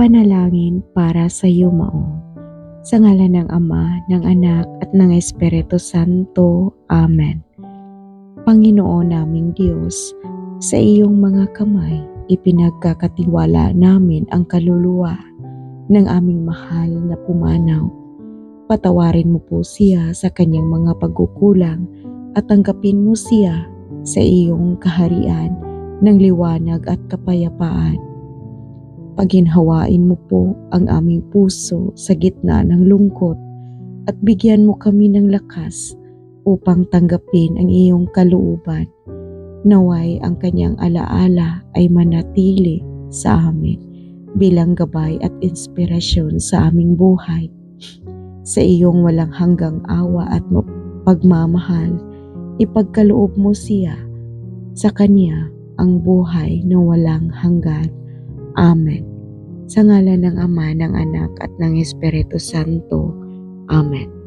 Panalangin para sa yumaong. Sa ngalan ng Ama, ng Anak, at ng Espiritu Santo. Amen. Panginoon naming Diyos, sa iyong mga kamay, ipinagkakatiwala namin ang kaluluwa ng aming mahal na pumanaw. Patawarin mo po siya sa kanyang mga pagkukulang at tanggapin mo siya sa iyong kaharian ng liwanag at kapayapaan. Paginhawain mo po ang aming puso sa gitna ng lungkot at bigyan mo kami ng lakas upang tanggapin ang iyong kalooban. Naway ang kanyang alaala ay manatili sa amin bilang gabay at inspirasyon sa aming buhay. Sa iyong walang hanggang awa at pagmamahal, ipagkaloob mo siya sa kanya ang buhay na walang hanggan. Amen. Sa ngalan ng Ama, ng Anak at ng Espiritu Santo. Amen.